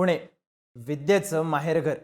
पुणे विद्येचं माहेरघर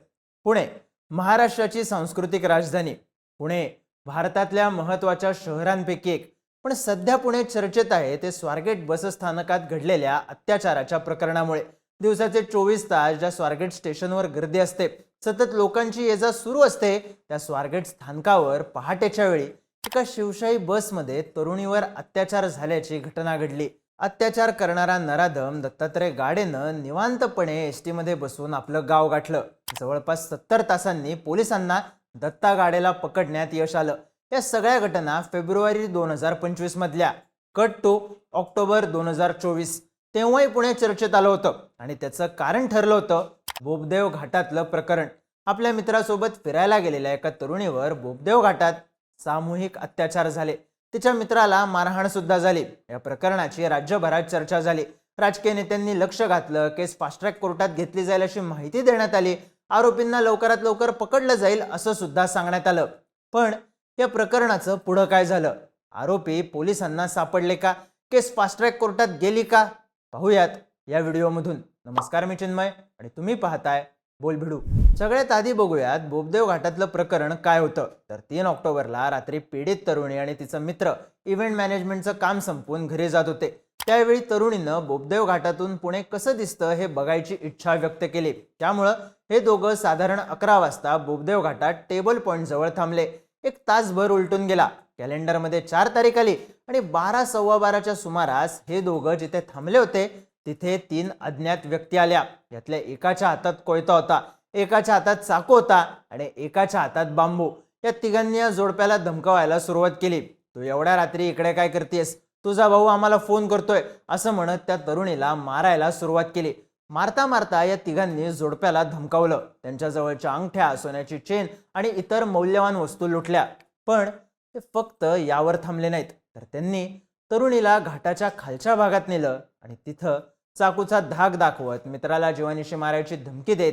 पुणे महाराष्ट्राची सांस्कृतिक राजधानी. पुणे भारतातल्या महत्त्वाच्या शहरांपैकी एक. पण सध्या पुणे चर्चेत आहे ते स्वारगेट बसस्थानकात घडलेल्या अत्याचाराच्या प्रकरणामुळे. दिवसाचे चोवीस तास ज्या स्वारगेट स्टेशनवर गर्दी असते सतत लोकांची ये जा सुरू असते त्या स्वारगेट स्थानकावर पहाटेच्या वेळी एका शिवशाही बसमध्ये तरुणीवर अत्याचार झाल्याची घटना घडली. अत्याचार करणारा नराधम दत्तात्रय गाडेनं निवांतपणे एस टीमध्ये बसून आपलं गाव गाठलं. जवळपास सत्तर तासांनी पोलिसांना दत्ता गाडेला पकडण्यात यश आलं. या सगळ्या घटना फेब्रुवारी दोन हजार पंचवीस मधल्या. कट टू ऑक्टोबर दोन हजार चोवीस. तेव्हाही पुणे चर्चेत आलं होतं आणि त्याचं कारण ठरलं होतं बोबदेव घाटातलं प्रकरण. आपल्या मित्रासोबत फिरायला गेलेल्या एका तरुणीवर बोबदेव घाटात सामूहिक अत्याचार झाले. तिच्या मित्राला मारहाण सुद्धा झाली. या प्रकरणाची राज्यभरात चर्चा झाली. राजकीय नेत्यांनी लक्ष घातलं. केस फास्ट ट्रॅक कोर्टात घेतली जाईल अशी माहिती देण्यात आली. आरोपींना लवकरात लवकर पकडलं जाईल असं सुद्धा सांगण्यात आलं. पण या प्रकरणाचं पुढं काय झालं? आरोपी पोलिसांना सापडले का? केस फास्ट ट्रॅक कोर्टात गेली का? पाहूयात या व्हिडिओमधून. नमस्कार मी चिन्मय आणि तुम्ही पाहताय बोल भिडू. सगळ्यात आधी बघूयात बोबदेव घाटातलं प्रकरण काय होतं. तर तीन ऑक्टोबरला रात्री पीडित तरुणी आणि तिचा मित्र इव्हेंट मॅनेजमेंटचं काम संपवून घरी जात होते. त्यावेळी तरुणीनं बोबदेव घाटातून पुणे कसं दिसतं हे बघायची इच्छा व्यक्त केली. त्यामुळं हे दोघं साधारण अकरा वाजता बोबदेव घाटात टेबल पॉईंट जवळ थांबले. एक तासभर उलटून गेला. कॅलेंडरमध्ये चार तारीख आली आणि बारा सव्वा बाराच्या सुमारास हे दोघं जिथे थांबले होते तिथे तीन अज्ञात व्यक्ती आल्या. यातल्या एकाच्या हातात कोयता होता एकाच्या हातात चाकू होता आणि एकाच्या हातात बांबू. या तिघांनी या जोडप्याला धमकावायला सुरुवात केली. तू एवढ्या रात्री इकडे काय करतेस? तुझा भाऊ आम्हाला फोन करतोय असं म्हणत त्या तरुणीला मारायला सुरुवात केली. मारता मारता या तिघांनी जोडप्याला धमकावलं. त्यांच्या जवळच्या अंगठ्या सोन्याची चेन आणि इतर मौल्यवान वस्तू लुटल्या. पण ते फक्त यावर थांबले नाहीत. तर त्यांनी तरुणीला घाटाच्या खालच्या भागात नेलं आणि तिथं चाकूचा धाक दाखवत मित्राला जीवनीशी मारायची धमकी देत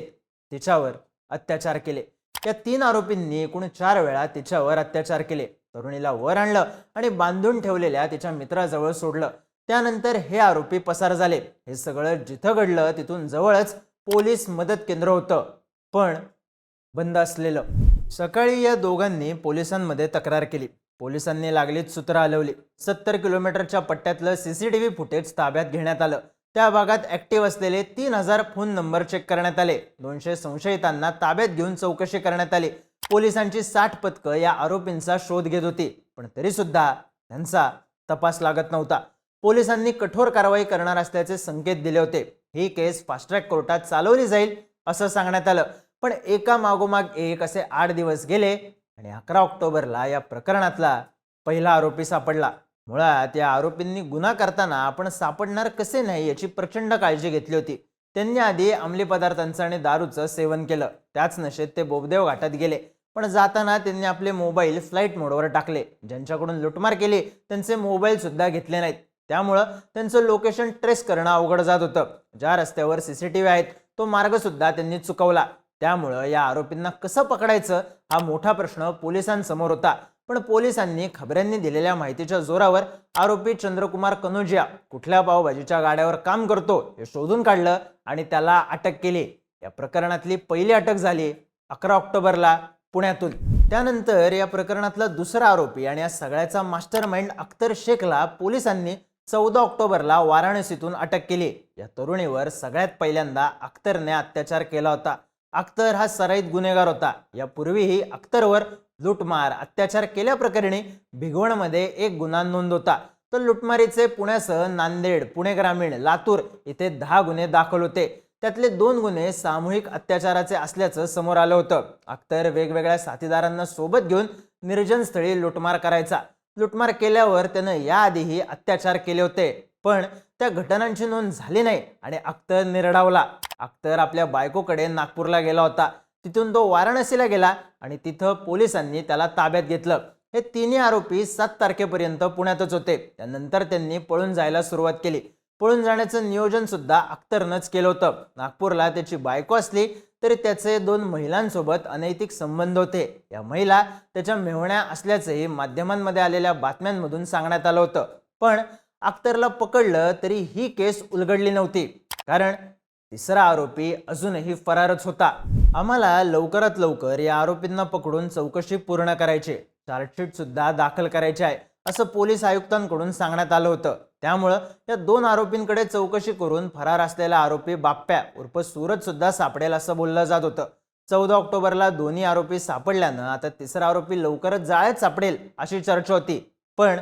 तिच्यावर अत्याचार केले. या तीन आरोपींनी एकूण चार वेळा तिच्यावर अत्याचार केले. तरुणीला वर आणलं आणि बांधून ठेवलेल्या तिच्या मित्राजवळ सोडलं. त्यानंतर हे आरोपी पसार झाले. हे सगळं जिथं घडलं तिथून जवळच पोलीस मदत केंद्र होतं. पण बंद असलेलं. सकाळी या दोघांनी पोलिसांमध्ये तक्रार केली. पोलिसांनी लागलीच सूत्र हलवली. सत्तर किलोमीटरच्या पट्ट्यातलं सीसीटीव्ही फुटेज ताब्यात घेण्यात आलं. त्या भागात ऍक्टिव्ह असलेले तीन हजार फोन नंबर चेक करण्यात आले. दोनशे संशयितांना ताब्यात घेऊन चौकशी करण्यात आली. पोलिसांची साठ पथकं या आरोपींचा शोध घेत होती. पण तरी सुद्धा त्यांचा तपास लागत नव्हता. पोलिसांनी कठोर कारवाई करणार असल्याचे संकेत दिले होते. ही केस फास्ट ट्रॅक कोर्टात चालवली जाईल असं सांगण्यात आलं. पण एका मागोमाग एक असे आठ दिवस गेले आणि अकरा ऑक्टोबरला या प्रकरणातला पहिला आरोपी सापडला. मुळात या आरोपींनी गुन्हा करताना आपण सापडणार कसे नाही याची प्रचंड काळजी घेतली होती. त्यांनी आधी अंमली पदार्थांचं आणि दारूचं सेवन केलं. त्याच नशेत ते बोबदेव घाटात गेले. पण जाताना त्यांनी आपले मोबाईल फ्लाईट मोडवर टाकले. ज्यांच्याकडून लुटमार केली त्यांचे मोबाईल सुद्धा घेतले नाहीत. त्यामुळं त्यांचं लोकेशन ट्रेस करणं अवघड जात होतं. ज्या रस्त्यावर सीसीटीव्ही आहेत तो मार्ग सुद्धा त्यांनी चुकवला. त्यामुळं या आरोपींना कसं पकडायचं हा मोठा प्रश्न पोलिसांसमोर होता. पण पोलिसांनी खबऱ्यांनी दिलेल्या माहितीच्या जोरावर आरोपी चंद्रकुमार कनोजिया कुठल्या पावभाजीच्या गाड्यावर काम करतो हे शोधून काढलं आणि त्याला अटक केली. या प्रकरणातली पहिली अटक झाली अकरा ऑक्टोबरला पुण्यातून. त्यानंतर या प्रकरणातला दुसरा आरोपी आणि या सगळ्याचा मास्टर माइंड अख्तर शेखला पोलिसांनी चौदा ऑक्टोबरला वाराणसीतून अटक केली. या तरुणीवर सगळ्यात पहिल्यांदा अख्तरने अत्याचार केला होता. अख्तर हा सराईत गुन्हेगार होता. यापूर्वीही अख्तरवर लुटमार अत्याचार केल्याप्रकरणी भिगवणमध्ये एक गुन्हा नोंद होता. तर लुटमारीचे पुण्यासह नांदेड पुणे ग्रामीण लातूर इथे दहा गुन्हे दाखल होते. त्यातले दोन गुन्हे सामूहिक अत्याचाराचे असल्याचं समोर आलं होतं. अख्तर वेगवेगळ्या साथीदारांना सोबत घेऊन निर्जनस्थळी लुटमार करायचा. लुटमार केल्यावर त्यानं याआधीही अत्याचार केले होते. पण त्या घटनांची नोंद झाली नाही आणि अख्तर निरडावला. अख्तर आपल्या बायकोकडे नागपूरला गेला होता. तिथून तो वाराणसीला गेला आणि तिथं पोलिसांनी त्याला ताब्यात घेतलं. हे तिन्ही आरोपी सात तारखेपर्यंत पुण्यातच होते. त्यानंतर त्यांनी पळून जायला सुरुवात केली. पळून जाण्याचं नियोजन सुद्धा अख्तरनंच केलं होतं. नागपूरला त्याची बायको असली तरी त्याचे दोन महिलांसोबत अनैतिक संबंध होते. या महिला त्याच्या मेहण्या असल्याचंही माध्यमांमध्ये आलेल्या बातम्यांमधून सांगण्यात आलं होतं. पण अख्तरला पकडलं तरी ही केस उलगडली नव्हती. कारण तिसरा आरोपी अजूनही फरारच होता. आम्हाला लवकरात लवकर या आरोपींना पकडून चौकशी पूर्ण करायची. चार्जशीट सुद्धा दाखल करायची आहे असं पोलीस आयुक्तांकडून सांगण्यात आलं होतं. त्यामुळं या दोन आरोपींकडे चौकशी करून फरार असलेला आरोपी बाप्प्या उर्फ सूरज सुद्धा सापडेल असं बोललं जात होतं. चौदा ऑक्टोबरला दोन्ही आरोपी सापडल्यानं आता तिसरा आरोपी लवकरच जाळ्यात सापडेल अशी चर्चा होती. पण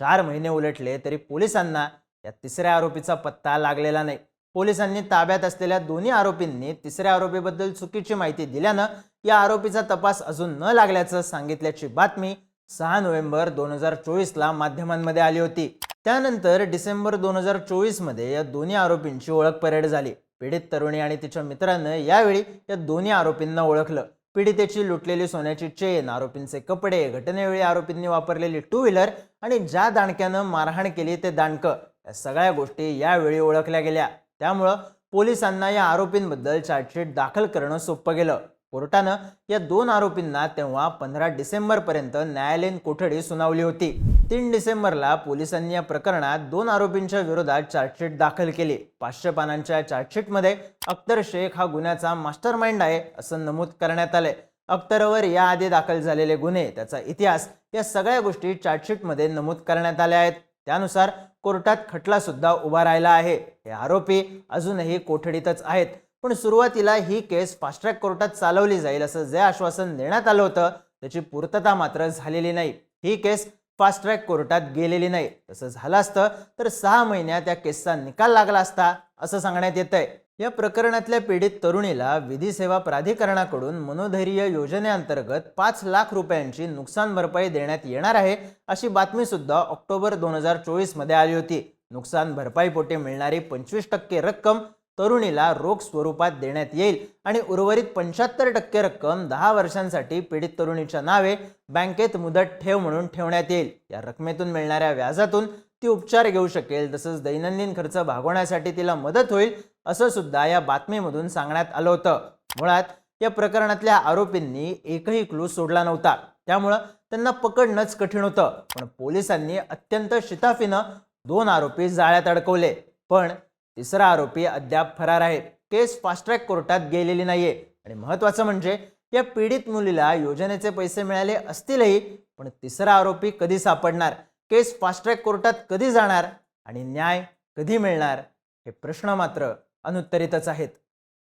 चार महिने उलटले तरी पोलिसांना या तिसऱ्या आरोपीचा पत्ता लागलेला नाही. पोलिसांनी ताब्यात असलेल्या दोन्ही आरोपींनी तिसऱ्या आरोपीबद्दल चुकीची माहिती दिल्यानं या आरोपीचा तपास अजून न लागल्याचं सांगितल्याची बातमी सहा नोव्हेंबर दोन हजार चोवीसला माध्यमांमध्ये आली होती. त्यानंतर डिसेंबर दोन हजार चोवीसमध्ये या दोन्ही आरोपींची ओळख परेड झाली. पीडित तरुणी आणि तिच्या मित्रानं यावेळी या दोन्ही आरोपींना ओळखलं. पीडितेची लुटलेली सोन्याची चेन आरोपींचे कपडे घटनेवेळी आरोपींनी वापरलेली टू व्हीलर आणि ज्या दांडक्यानं मारहाण केली ते दांडकं या सगळ्या गोष्टी यावेळी ओळखल्या गेल्या. त्यामुळं पोलिसांना या आरोपींबद्दल चार्जशीट दाखल करणं सोपं गेलं. कोर्टानं या दोन आरोपींना तेव्हा पंधरा डिसेंबरपर्यंत न्यायालयीन कोठडी सुनावली होती. तीन डिसेंबरला पोलिसांनी या प्रकरणात दोन आरोपींच्या विरोधात चार्जशीट दाखल केली. पाचशे पानांच्या चार्जशीटमध्ये अख्तर शेख हा गुन्ह्याचा मास्टर माइंड आहे असं नमूद करण्यात आलंय. अख्तरवर याआधी दाखल झालेले गुन्हे त्याचा इतिहास या सगळ्या गोष्टी चार्जशीटमध्ये नमूद करण्यात आल्या आहेत. त्यानुसार कोर्टात खटला सुद्धा उभा राहिला आहे. हे आरोपी अजूनही कोठडीतच आहेत. पण सुरुवातीला ही केस फास्ट ट्रॅक कोर्टात चालवली जाईल असं जे आश्वासन देण्यात आलं होतं त्याची पूर्तता मात्र झालेली नाही. ही केस फास्ट ट्रॅक कोर्टात गेलेली नाही. तसं झालं असतं तर सहा महिन्यात या केसचा निकाल लागला असता असं सांगण्यात येत आहे या प्रकरणातल्या पीडित तरुणीला विधी सेवा प्राधिकरणाकडून मनोधैर्य योजनेअंतर्गत पाच लाख रुपयांची नुकसान भरपाई देण्यात येणार आहे अशी बातमीसुद्धा ऑक्टोबर दोन हजार चोवीसमध्ये आली होती. नुकसान भरपाईपोटी मिळणारी पंचवीस टक्के रक्कम तरुणीला रोख स्वरूपात देण्यात येईल आणि उर्वरित पंच्याहत्तर टक्के रक्कम दहा वर्षांसाठी पीडित तरुणीच्या नावे बँकेत मुदत ठेव म्हणून ठेवण्यात येईल. या रकमेतून मिळणाऱ्या व्याजातून ती उपचार घेऊ शकेल तसंच दैनंदिन खर्च भागवण्यासाठी तिला मदत होईल असं सुद्धा या बातमीमधून सांगण्यात आलं होतं. मुळात या प्रकरणातल्या आरोपींनी एकही क्लू सोडला नव्हता. त्यामुळं त्यांना पकडणंच कठीण होतं. पण पोलिसांनी अत्यंत शिताफीनं दोन आरोपी जाळ्यात अडकवले. पण तिसरा आरोपी अद्याप फरार आहे. केस फास्ट ट्रॅक कोर्टात गेलेली नाहीये. आणि महत्वाचं म्हणजे या पीडित मुलीला योजनेचे पैसे मिळाले असतीलही पण तिसरा आरोपी कधी सापडणार? केस फास्ट ट्रॅक कोर्टात कधी जाणार? आणि न्याय कधी मिळणार? हे प्रश्न मात्र अनुत्तरितच आहेत.